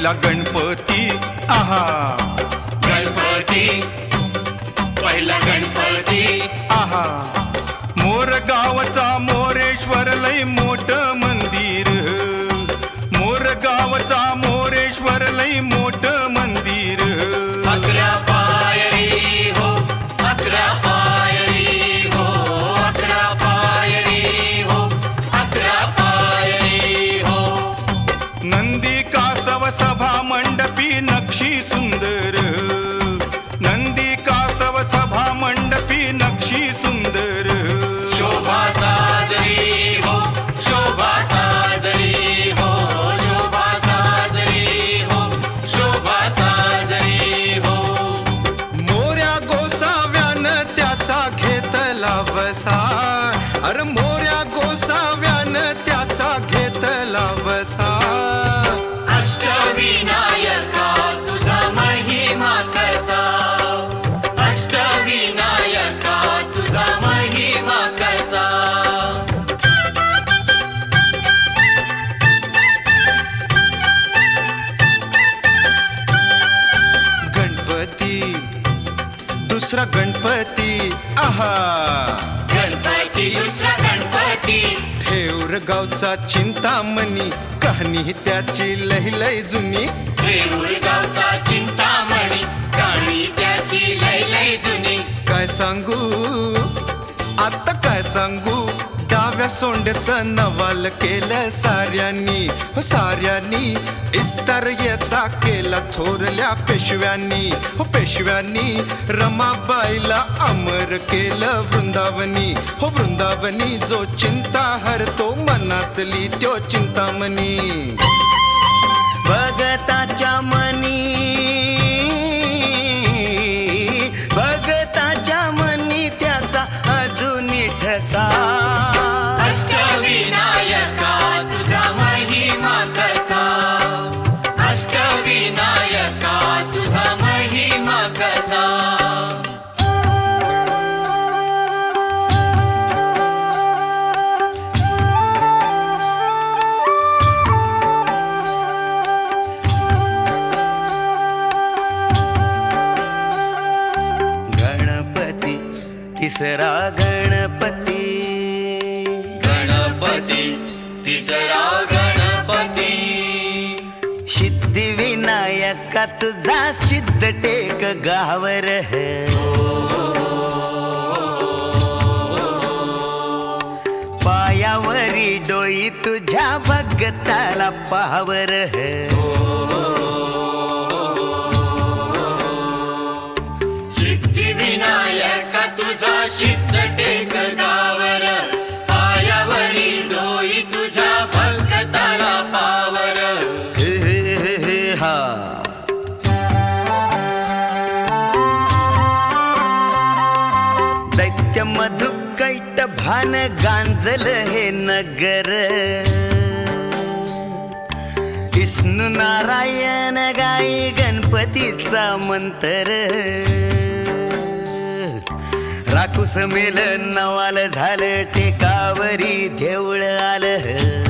पहिला गणपती. आहा. गणपती. पहिला गणपती. आहा. मोर गावचा मोरेश्वर लय मोठ मंदिर. मोर गावचा मोरेश्वर लय मोठ दुसरा गणपती. आहा. गणपती दुसरा गणपती. ठेवर गावचा चिंतामणी. कहाणी त्याची लय लय जुनी. देऊर गावचा चिंतामणी. गाणी त्याची लय लय जुनी. काय सांगू? आता काय सांगू? नव्या सोंड्याचं नवाल केलं साऱ्यांनी. हो साऱ्यांनी इस्तर याचा केला थोरल्या पेशव्यांनी. हो पेशव्यांनी रमाबाईला अमर केलं वृंदावनी. हो वृंदावनी जो चिंता हरतो मनातली त्यो चिंतामणी. भगताच्या मनी तिसरा गणपती. गणपती तिसरा गणपती. सिद्धिविनायका तुझा सिद्ध टेक गावर पायावरी डोई तुझ्या भगताला पावर सिद्धिविनायका टेक गावर पायावरी डोई तुझ्या भक्ताला पावर. हा दैत्य मधुकैट भान गांजल हे नगर. विष्णू नारायण गाई गणपतीचा मंत्र. कुसमेल नवाल झालं टेकावरी देवळ आलं.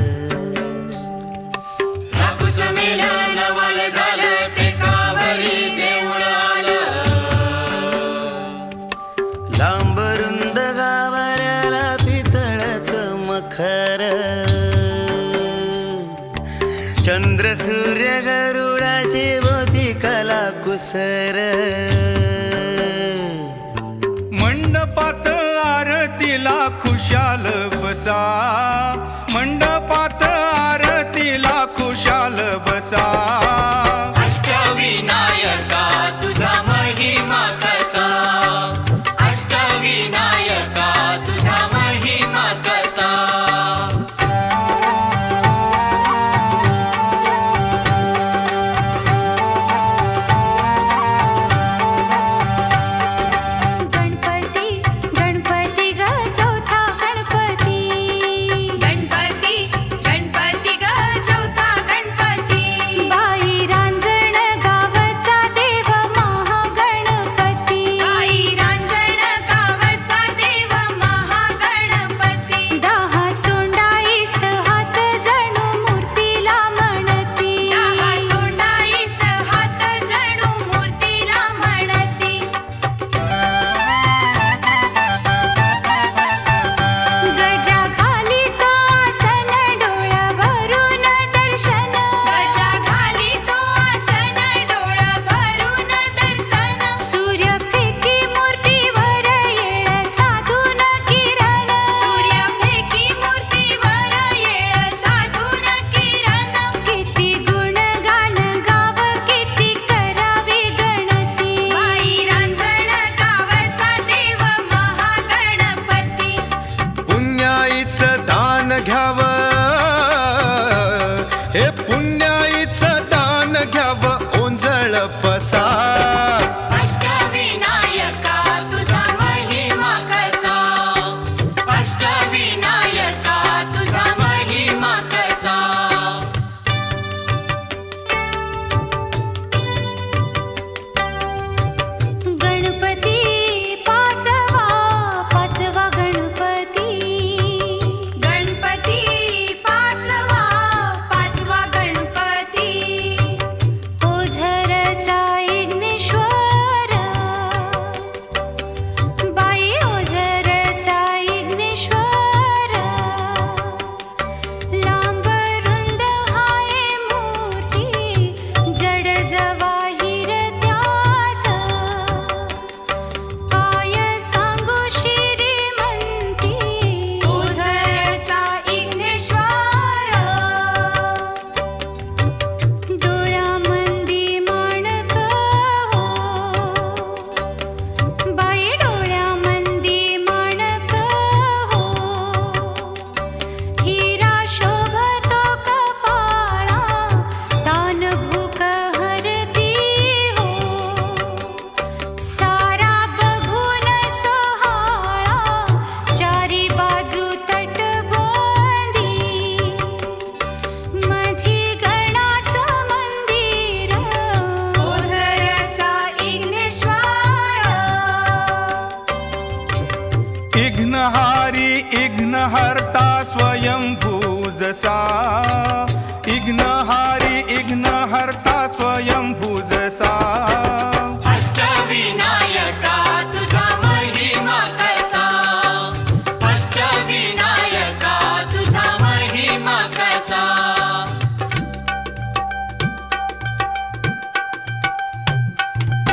ਵਿਸ਼ਾਲ ਬਸਾ जसा इग्नहारी इग्न हरता स्वयंभू जसा अष्टविनायका तुझा महिमा कसा? अष्टविनायका तुझा महिमा कसा?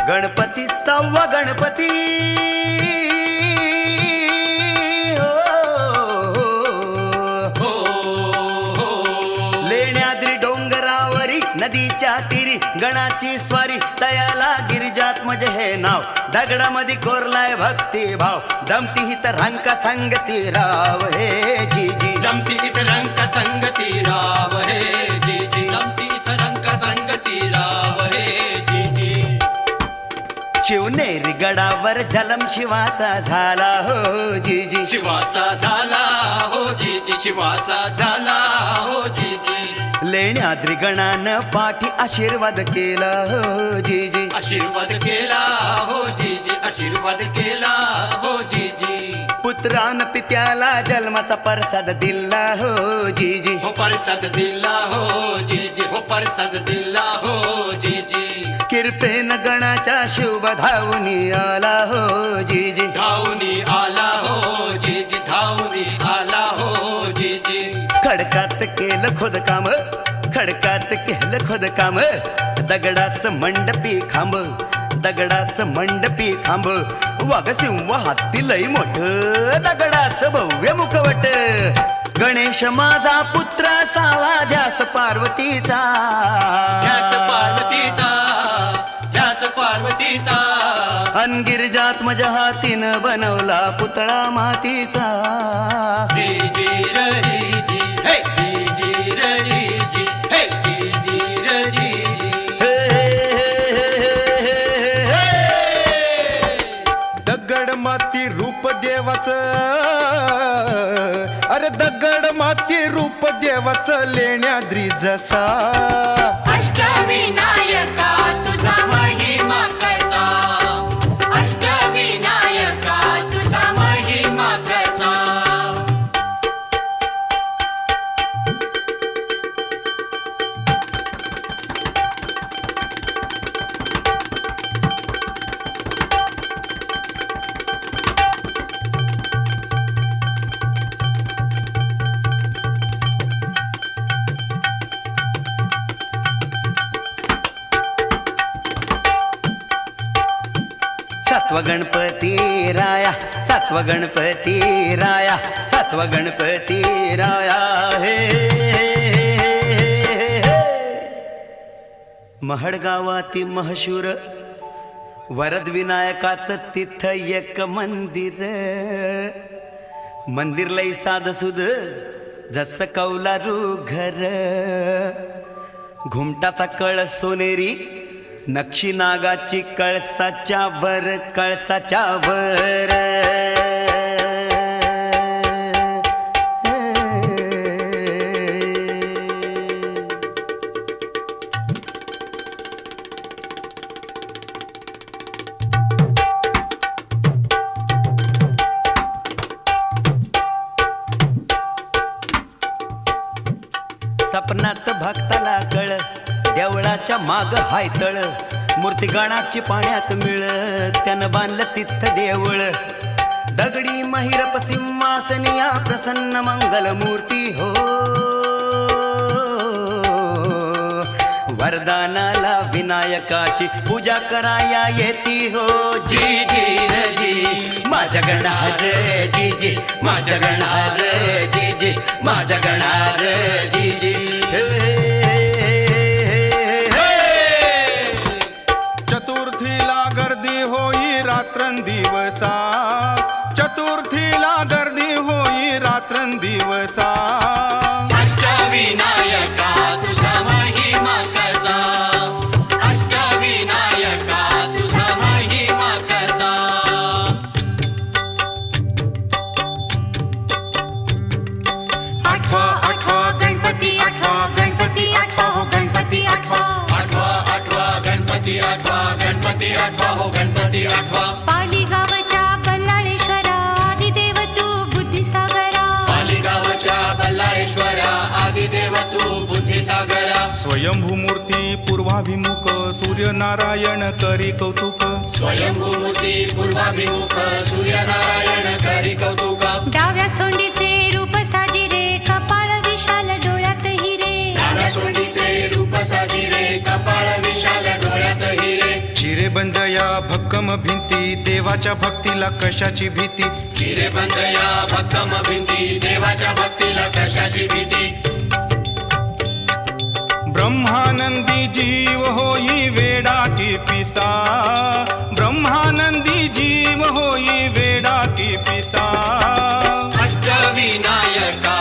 गणपती सव्वा गणपती। गणाची स्वारी तयाला गिरिजात्मज हे नाव. दगडामध्ये कोरलाय भक्ती भाव जमती ही तर रंका संगती राव हे जी जी जमती इथं रंग संगती राव हे जी जी जमती इथं रंग संगती राव हे जी जी शिवनेरी गडावर जलम शिवाचा झाला हो जी जी शिवाचा झाला हो जी जी शिवाचा झाला हो जी जी लेण्याद्री गणानं पाठी आशीर्वाद केला हो जी जी आशीर्वाद केला हो जी जी आशीर्वाद केला हो जी जी पुत्रान पित्याला जन्माचा प्रसाद दिला हो जी जी हो परसाद दिला हो जी जी हो परसाद दिला हो जी जी किरपेन गणाच्या शुभ धावून आला हो जी जी धावनी आला केलं खोदकाम खडकात केलं खोदकाम दगडाचं मंडपी खांब दगडाचं मंडपी खांब. वाघ सिंह हाती लई मोठ दगडाचं भव्य मुखवट. गणेश माझा पुत्र सावा ध्यास पार्वतीचा. ध्यास पार्वतीचा ध्यास पार्वतीचा. अनगिरजात्मज हातीनं बनवला पुतळा मातीचा. जी जी र जी जी. माती रूप देवाच. अरे दगड माती रूप देवाच लेण्याद्री जसा. अष्टविनायका तुझा महिमा सत्व गणपती राया सत्व गणपती राया सत्व गणपती राया हे महडगावाती महशूर वरद विनायकाचं तिथं एक मंदिर. मंदिर लई साध सुद जस कौलारू घर. घुमटाचा कळ सोनेरी नक्षी नागाची कळसाच्या वर कळसाच्या वर. देवळाच्या माग हायतळ मूर्ती गणाची पाण्यात मिळ. त्यानं बांधलं तिथं देवळ दगडी महिरप सिंहासनिया प्रसन्न मंगल मूर्ती हो. वरदानाला विनायकाची पूजा कराया येती हो. जी जी र जी माझ्या गणार जी जी माझ्या गणार जी जी माझ्या गणार जी जी. रात्रंदिवसा. चतुर्थीला गर्दी होई रात्रंदिवसा. स्वयंभू मूर्ती पूर्वाभिमुख सूर्यनारायण करी कौतुक. स्वयंभूमूर्ती पूर्वाभिमुख सूर्यनारायण करी कौतुक. डाव्या सोंडीचे रूप साजिरे कपाळ विशाल डोळ्यात हिरे. डाव्या सोंडीचे रूप साजिरे कपाळ विशाल डोळ्यात हिरे. चिरे बंद या भक्कम भिंती देवाच्या भक्तीला कशाची भीती? चिरे बंद या भक्कम भिंती देवाच्या भक्तीला कशाची भीती? ब्रह्मानंदी जीव होई वेडा की पिसा. ब्रह्मानंदी जीव होई वेडा की पिसा. अष्टविनायका